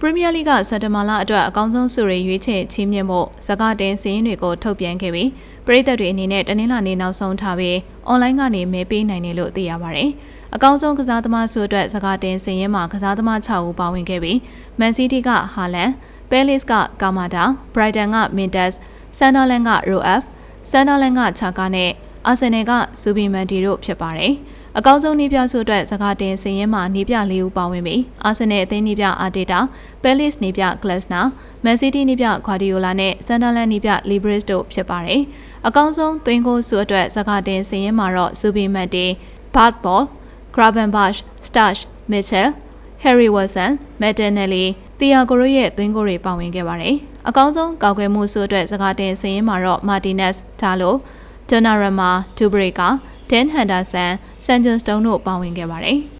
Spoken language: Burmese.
ပရီးမီးယားလိဂ်ကစက်တဘာလအတွက်အကောင်းဆုံးဆုတွေရွေးချယ်ချီးမြှင့်ဖို့ဇကာတင်စည်းရင်းတွေကိုထုတ်ပြန်ခဲ့ပြီးပရိသတ်တွေအနေနဲ့တနင်္လာနေ့နောက်ဆုံးထားပြီးအွန်လိုင်းကနေမဲပေးနိုင်တယ်လို့သိရပါတယ်။အကောင်းဆုံးကစားသမားဆုအတွက်ဇကာတင်စည်းရင်းမှာကစားသမား6ဦးပါဝင်ခဲ့ပြီးမန်စီးတီးကဟာလန်၊ပဲလစ်ကကာမာတာ၊ဘရိုက်တန်ကမင်တက်စ်၊ဆန်ဒါလန်ကရိုအက်ဖ်၊ဆန်ဒါလန်ကချာကာနဲ့ အာဆင်နယ်ကဇူဘီမန်တီတို့ဖြစ်ပါတယ်။အကောင်းဆုံးနီးပြဆုအတွက်စကားတင်စင်ရင်မှာနီးပြ၄ဦးပါဝင်ပြီးအာဆင်နယ်အသင်းနီးပြအာတေတာ၊ပဲလစ်နီးပြကလပ်နာ၊မန်စီးတီးနီးပြဂွာဒီယိုလာနဲ့ဆန်ဒါလန်နီးပြလီဘရစ်တို့ဖြစ်ပါတယ်။အကောင်းဆုံးသွင်းကိုဆုအတွက်စကားတင်စင်ရင်မှာတော့ဇူဘီမတ်တီ၊ဘတ်ဘော့၊ဂရာဗန်ဘတ်ရှ်၊စတက်ရှ်၊မစ်ချယ်ဟယ်ရီဝါဆန်မက်တန်နယ်လီတီယာဂိုရိုရဲ့သွင်းကိုတွေပါဝင်ခဲ့ပါတယ်။အကောင်းဆုံးကောက်ွယ်မှုဆုအတွက်စကားတင်စင်ရင်မှာတော့မာတီနက်စ်ဒါလို ဒိုနာရမာဒူဘရီကာဒန်ဟန်ဒါဆန်ဆန်ဂျွန်စတုန်းတို့ပါဝင်ခဲ့ပါတယ်။